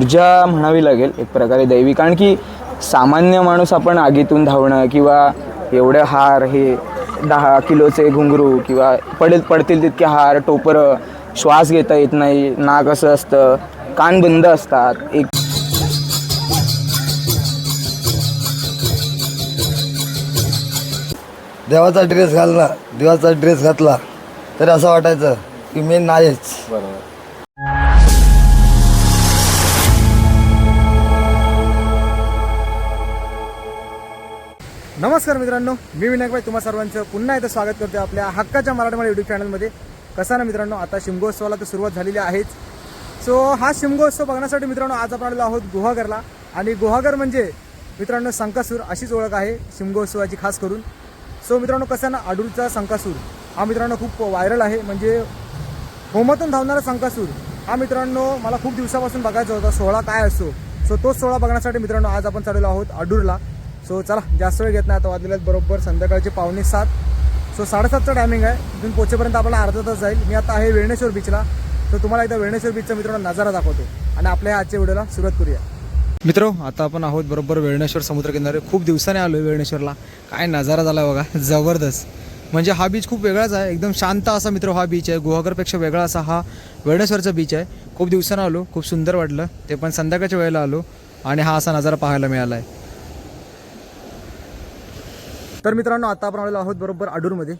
ऊर्जा म्हणावी लागेल एक प्रकारे दैवी. कारण की सामान्य माणूस आपण आगीतून धावणं किंवा एवढे हार हे दहा किलोचे घुंगरू किंवा पडेल पडतील तितके हार टोपरं श्वास घेता येत नाही नाक असं असतं कान बंद असतात. एक देवाचा ड्रेस घालला देवाचा ड्रेस घातला तर असं वाटायचं की मी नाहीच. नमस्कार मित्रांनो मी विनायक भाई तुम्हा सर्वांचं पुन्हा एकदा स्वागत करतो आपल्या हक्काच्या मराठीमध्ये युट्यूब चॅनलमध्ये कसा ना मित्रांनो आता शिमगोत्सवाला तर सुरुवात झालेली आहेच. सो हा शिमगोत्सव बघण्यासाठी मित्रांनो आज आपण आलेलो आहोत गुहागरला. आणि गुहागर म्हणजे मित्रांनो संकासूर अशीच ओळख आहे शिमगोत्सवाची खास करून. सो मित्रांनो कसं ना अडूरचा संकासूर हा मित्रांनो खूप व्हायरल आहे. म्हणजे होमातून धावणारा संकासूर हा मित्रांनो मला खूप दिवसापासून बघायचा होता सोहळा काय असतो. सो तोच सोहळा बघण्यासाठी मित्रांनो आज आपण चाललेलो आहोत अडूरला सो चला जास्त वेळ घेत नाही आता वाजलेले बरोबर संध्याकाळचे पावणे सात. सो साडेसातचा टायमिंग आहे तिथून पोचेपर्यंत आपल्याला अर्धा तास जाईल. मी आता आहे वेळणेश्वर बीचला तर तुम्हाला एकदा वेळणेश्वर बीचचा मित्रांनो नजारा दाखवतो. आणि आपल्या आजच्या व्हिडिओला सुरुवात करूया. मित्र आता आपण आहोत बरोबर वेळणेश्वर समुद्रकिनारे खूप दिवसाने आलो आहे वेळणेश्वरला. काय नजारा झाला बघा जबरदस्त. म्हणजे हा बीच खूप वेगळाच आहे एकदम शांत असा मित्र हा बीच आहे. गुहागरपेक्षा वेगळा असा हा वेळणेश्वरचा बीच आहे. खूप दिवसानं आलो खूप सुंदर वाटलं. ते पण संध्याकाळच्या वेळेला आलो. आणि हा असा नजारा पाहायला मिळाला आहे तर मित्रांनो आता आपण आलेलो आहोत बरोबर अडूरमध्ये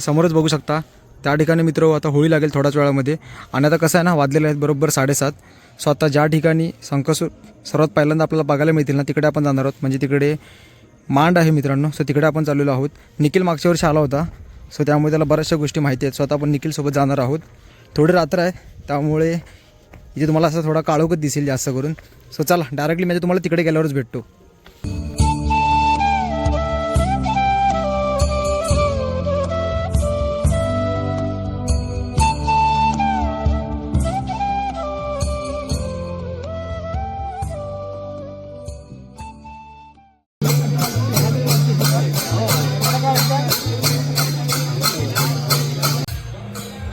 समोरच बघू शकता. त्या ठिकाणी मित्र आता होळी लागेल थोड्याच वेळामध्ये. आणि आता कसं आहे ना वाजलेले आहेत बरोबर साडेसात. सो आता ज्या ठिकाणी संकसूर सर्वात पहिल्यांदा आपल्याला बघायला मिळतील ना तिकडे आपण जाणार आहोत. म्हणजे तिकडे मांड आहे मित्रांनो. सो तिकडे आपण चाललेलो आहोत. निखिल मागच्या वर्षी आला होता. सो त्यामुळे त्याला बऱ्याचशा गोष्टी माहिती आहेत. सो आता आपण निखिलसोबत जाणार आहोत. थोडी रात्र आहे. त्यामुळे इथे तुम्हाला असं थोडा काळोखच दिसेल जास्त करून. सो चला डायरेक्टली म्हणजे तुम्हाला तिकडे गेल्यावरच भेटतो.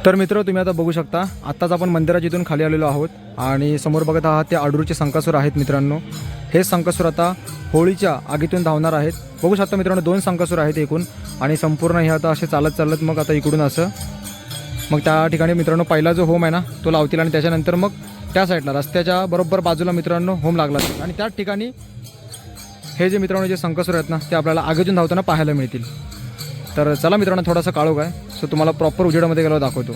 तर मित्र तुम्ही आता बघू शकता आत्ताच आपण मंदिराच्या इथून खाली आलेलो आहोत आणि समोर बघत आहात ते आडूरचे संकासूर आहेत मित्रांनो. हे संकासूर आता होळीच्या आगीतून धावणार आहेत. बघू शकता मित्रांनो दोन संकासूर आहेत एकूण आणि संपूर्ण हे आता असे चालत चालत मग आता इकडून असं. मग त्या ठिकाणी मित्रांनो पहिला जो होम आहे ना तो लावतील आणि त्याच्यानंतर मग त्या साईडला रस्त्याच्या बरोबर बाजूला मित्रांनो होम लागला असेल. आणि त्याच ठिकाणी हे जे मित्रांनो जे संकसूर आहेत ना ते आपल्याला आगीतून धावताना पाहायला मिळतील. तर चला मित्रांनो थोडासा काळोख आहे सो तुम्हाला प्रॉपर उजेडामध्ये गेलो दाखवतो.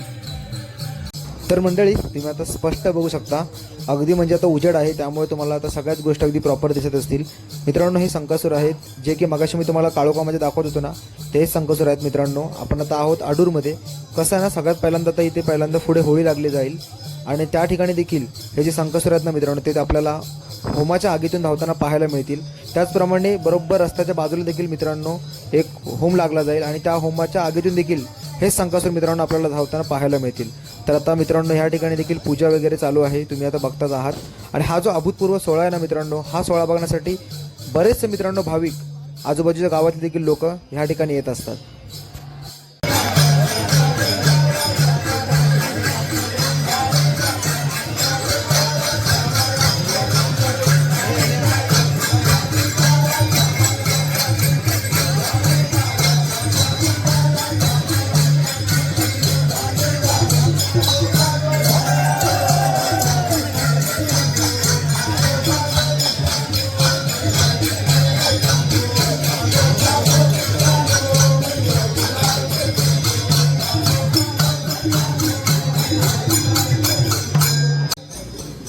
तर मंडळी तुम्ही आता स्पष्ट बघू शकता. अगदी म्हणजे आता उजेड आहे त्यामुळे तुम्हाला आता सगळ्याच गोष्टी अगदी प्रॉपर दिसत असतील. मित्रांनो हे संकासूर आहेत जे की मगाशी मी तुम्हाला काळोखामध्ये दाखवत होतो ना तेच संकासूर आहेत मित्रांनो. आपण आता आहोत आडूरमध्ये कसं आहे ना सगळ्यात पहिल्यांदा तर इथे पहिल्यांदा पुढे होळी लागली जाईल. आणि त्या ठिकाणी देखील हे जे संकासूर आहेत ना मित्रांनो ते आपल्याला होमाच्या आगीतून धावताना पाहायला मिळतील. त्याचप्रमाणे बरोबर रस्त्याच्या बाजूला देखील मित्रांनो एक होम लागला जाईल आणि त्या होमाच्या आगीतून देखील हेच संकासूर मित्रांनो आपल्याला धावताना पाहायला मिळतील. तर आता मित्रांनो ह्या ठिकाणी देखील पूजा वगैरे चालू आहे. तुम्ही आता बघताच आहात. आणि हा जो अभूतपूर्व सोहळा आहे ना मित्रांनो हा सोहळा बघण्यासाठी बरेचसे मित्रांनो भाविक आजूबाजूच्या गावातले देखील लोक ह्या ठिकाणी येत असतात.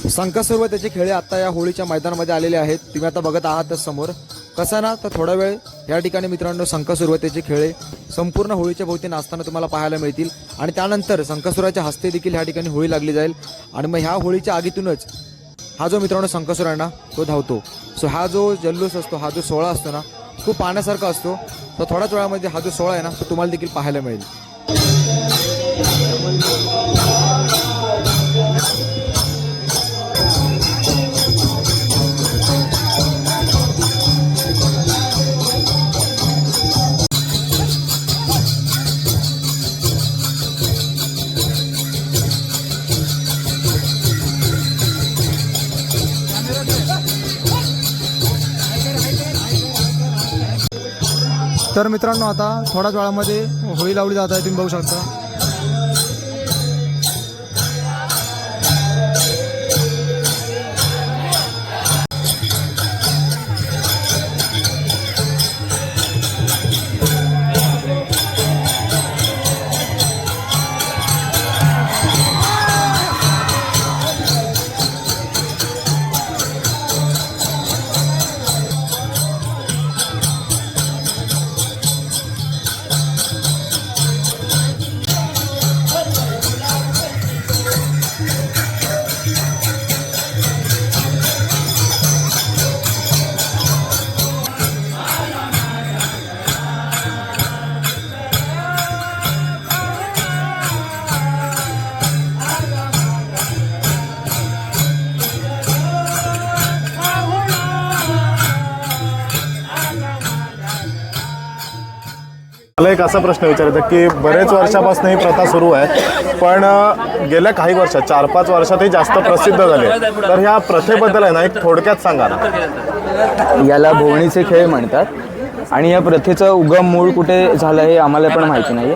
संकासूर व त्याचे खेळे आता या होळीच्या मैदानामध्ये आलेले आहेत. तुम्ही आता बघत आहात समोर. कसं ना तर थोडा वेळ या ठिकाणी मित्रांनो संकासूर व त्याचे खेळे संपूर्ण होळीच्या भोवती नाचताना तुम्हाला पाहायला मिळतील. आणि त्यानंतर संकासुराच्या हस्ते देखील ह्या ठिकाणी होळी लागली जाईल. आणि मग ह्या होळीच्या आगीतूनच हा जो मित्रांनो संकासुर आहे ना तो धावतो. सो हा जो जल्लोष असतो हा जो सोहळा असतो ना खूप पाहण्यासारखा असतो. तर थोड्याच वेळामध्ये हा जो सोहळा आहे ना तो तुम्हाला देखील पाहायला मिळेल. तर मित्रांनो आता थोड्याच वेळामध्ये होळी लावली जात आहे तुम्ही बघू शकता. मला एक असा प्रश्न विचारायचा की बरेच वर्षापासून ही प्रथा सुरू आहे पण गेल्या काही वर्षात चार पाच वर्षात ही जास्त प्रसिद्ध झाली तर ह्या प्रथेबद्दल आहे ना एक थोडक्यात सांगा ना. याला भोवणीचे खेळ म्हणतात आणि या प्रथेचं उगम मूळ कुठे झालं हे आम्हाला पण माहिती नाही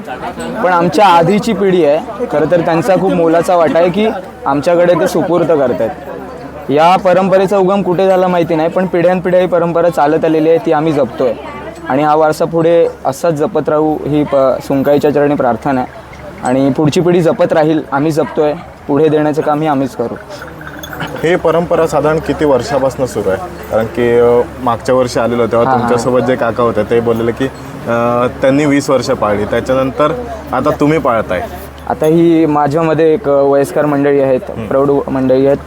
पण आमच्या आधीची पिढी आहे खरं तर त्यांचा खूप मोलाचा वाटा आहे की आमच्याकडे ते सुपूर्त करतात या परंपरेचा उगम कुठे झाला माहिती नाही पण पिढ्यानपिढ्या ही परंपरा चालत आलेली आहे ती आम्ही जपतोय. आणि हा वारसा पुढे असाच जपत राहू ही प सुंकाईच्या चरणी प्रार्थना आहे. आणि पुढची पिढी जपत राहील आम्ही जपतोय. पुढे देण्याचं काम ही आम्हीच करू. ही परंपरा साधारण किती वर्षापासून सुरू आहे? कारण की मागच्या वर्षी आलेलो तेव्हा तुमच्यासोबत जे काका होते ते बोललेले की त्यांनी वीस वर्ष पाळली. त्याच्यानंतर आता तुम्ही पाळताय. आता ही माझ्यामध्ये एक वयस्कर मंडळी आहेत प्रौढ मंडळी आहेत.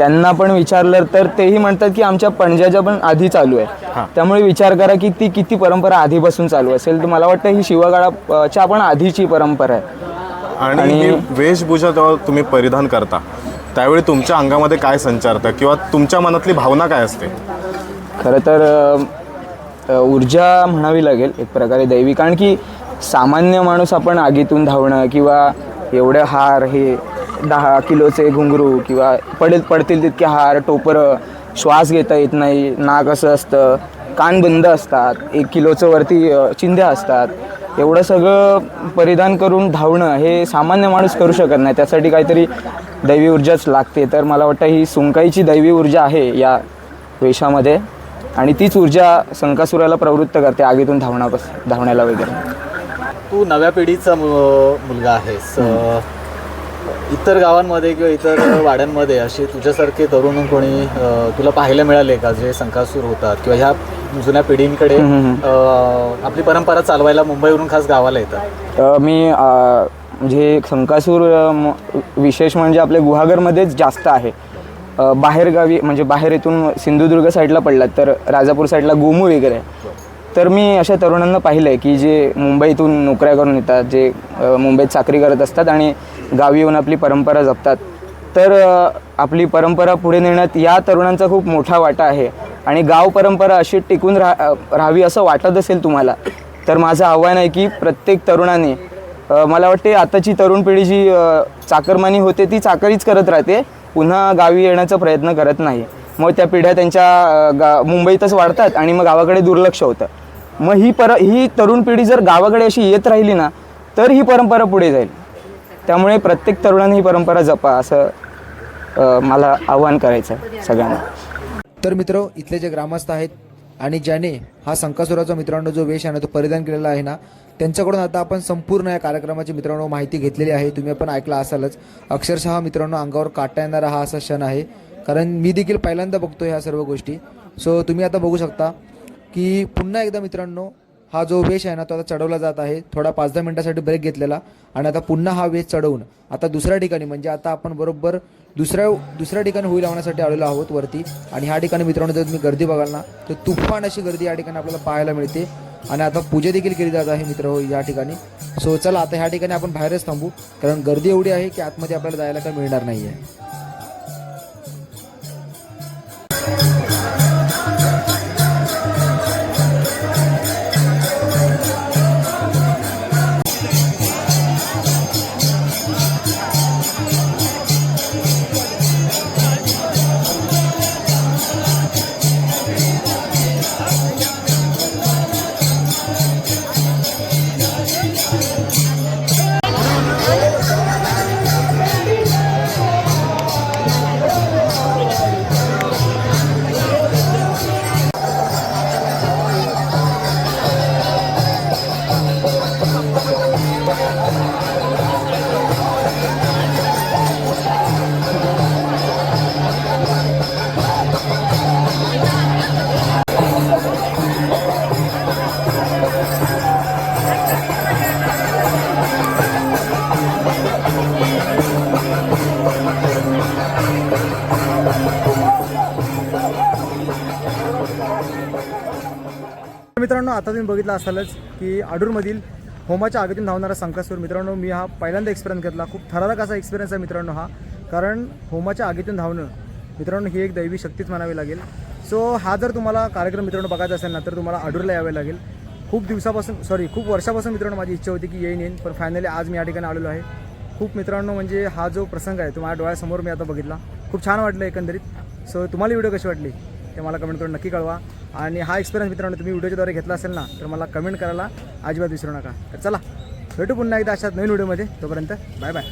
त्यांना पण विचारलं तर तेही म्हणतात की आमच्या पणजाच्या पण आधी चालू आहे. त्यामुळे विचार करा की ती किती परंपरा आधीपासून चालू असेल. तर मला वाटतं ही शिवकाळाच्या पण आधीची परंपरा आहे. आणि वेशभूषा जेव्हा तुम्ही परिधान करता त्यावेळी तुमच्या अंगामध्ये काय संचारतं किंवा तुमच्या मनातली भावना काय असते? खरं तर ऊर्जा म्हणावी लागेल एक प्रकारे दैवी. कारण की सामान्य माणूस आपण आगीतून धावणं किंवा एवढे हार हे दहा किलोचे घुंगरू किंवा पडेल पडतील तितके हार टोपरं श्वास घेता येत नाही नाक असं असतं कान बंद असतात एक किलोचं वरती चिंध्या असतात. एवढं सगळं परिधान करून धावणं हे सामान्य माणूस करू शकत नाही. त्यासाठी काहीतरी दैवी ऊर्जाच लागते. तर मला वाटतं ही सुंकाईची दैवी ऊर्जा आहे या वेशामध्ये आणि तीच ऊर्जा संकासुराला प्रवृत्त करते आगीतून धावण्यापास धावण्याला वगैरे. तू नव्या पिढीचा मुलगा आहेस. इतर गावांमध्ये किंवा इतर वाड्यांमध्ये असे तुझ्यासारखे तरुण कोणी तुला पाहायला मिळाले का? जे संकासूर होतात किंवा ह्या जुन्या पिढींकडे आपली परंपरा चालवायला मुंबईवरून खास गावाला येतात? मी म्हणजे संकासूर विशेष म्हणजे आपल्या गुहागरमध्येच जास्त आहे. बाहेरगावी म्हणजे बाहेर इथून सिंधुदुर्ग साईडला पडलात तर राजापूर साईडला गोमू वगैरे. तर मी अशा तरुणांना पाहिलं आहे की जे मुंबईतून नोकऱ्या करून येतात जे मुंबईत चाकरी करत असतात आणि गावी येऊन आपली परंपरा जपतात. तर आपली परंपरा पुढे नेण्यात या तरुणांचा खूप मोठा वाटा आहे. आणि गाव परंपरा अशी टिकून राहा राहावी असं वाटत असेल तुम्हाला तर माझं आव्हान आहे की प्रत्येक तरुणाने मला वाटते आताची तरुण पिढी जी चाकरमानी होते ती चाकरीच करत राहते. पुन्हा गावी येण्याचा प्रयत्न करत नाही. मग त्या पिढ्या त्यांच्या गा मुंबईतच वाढतात आणि मग गावाकडे दुर्लक्ष होतं. मग ही पर ही तरुण पिढी जर गावाकडे अशी येत राहिली ना तर ही परंपरा पुढे जाईल. त्यामुळे प्रत्येक तरुणाने ही परंपरा जपा असं मला आव्हान करायचं आहे सगळ्यांना. तर मित्र इथले जे ग्रामस्थ आहेत आणि ज्याने हा संकासुराचा मित्रांनो जो वेश आहे ना तो परिधान केलेला आहे ना त्यांच्याकडून आता आपण संपूर्ण या कार्यक्रमाची मित्रांनो माहिती घेतलेली आहे. तुम्ही पण ऐकला असालच. अक्षरशः मित्रांनो अंगावर काटा येणारा हा असा क्षण आहे. कारण मी देखील पहिल्यांदा बघतो ह्या सर्व गोष्टी. सो तुम्ही आता बघू शकता की पुन्हा एकदा मित्रांनो हा जो वेश आहे ना तो आता चढवला जात आहे. थोडा पाच दहा मिनिटासाठी ब्रेक घेतलेला. आणि आता पुन्हा हा वेश चढवून आता दुसऱ्या ठिकाणी म्हणजे आता आपण बरोबर दुसऱ्या दुसऱ्या ठिकाणी होईल लावण्यासाठी आलेलो आहोत वरती. आणि ह्या ठिकाणी मित्रांनो जर तुम्ही गर्दी बघाल ना तर तुफान अशी गर्दी या ठिकाणी आपल्याला पाहायला मिळते. आणि आता पूजा देखील केली जात आहे मित्र हो या ठिकाणी. सो चला आता ह्या ठिकाणी आपण बाहेरच थांबू. कारण गर्दी एवढी आहे की आतमध्ये आपल्याला जायला काय मिळणार नाही आहे मित्रांनो आता तुम्ही बघितलं असालच की आडूरमधील होमाच्या आगीतून धावणारा संकासूर. मित्रांनो मी हा पहिल्यांदा एक्सपिरियन्स घेतला. खूप थरारक असा एक्सपिरियन्स आहे मित्रांनो हा. कारण होमाच्या आगीतून धावणं मित्रांनो ही एक दैवी शक्तीच म्हणावी लागेल. सो हा जर तुम्हाला कार्यक्रम मित्रांनो बघायचा असेल ना तर तुम्हाला आडूरला यावे लागेल. खूप दिवसापासून सॉरी खूप वर्षापासून मित्रांनो माझी इच्छा होती की येईन येईन. पण फायनली आज मी या ठिकाणी आलेलो आहे. खूप मित्रांनो म्हणजे हा जो प्रसंग आहे तो माझ्या डोळ्यासमोर मी आता बघितला. खूप छान वाटलं एकंदरीत. सो तुम्हाला व्हिडिओ कशी वाटली ते मला कमेंट करून नक्की कळवा. आणि हा एक्सपिरियन्स मित्रांनो तुम्ही व्हिडिओच्याद्वारे घेतला असेल ना तर मला कमेंट करायला अजिबात विसरू नका. तर चला भेटू पुन्हा एकदा अशाच नवीन व्हिडिओमध्ये तोपर्यंत बाय बाय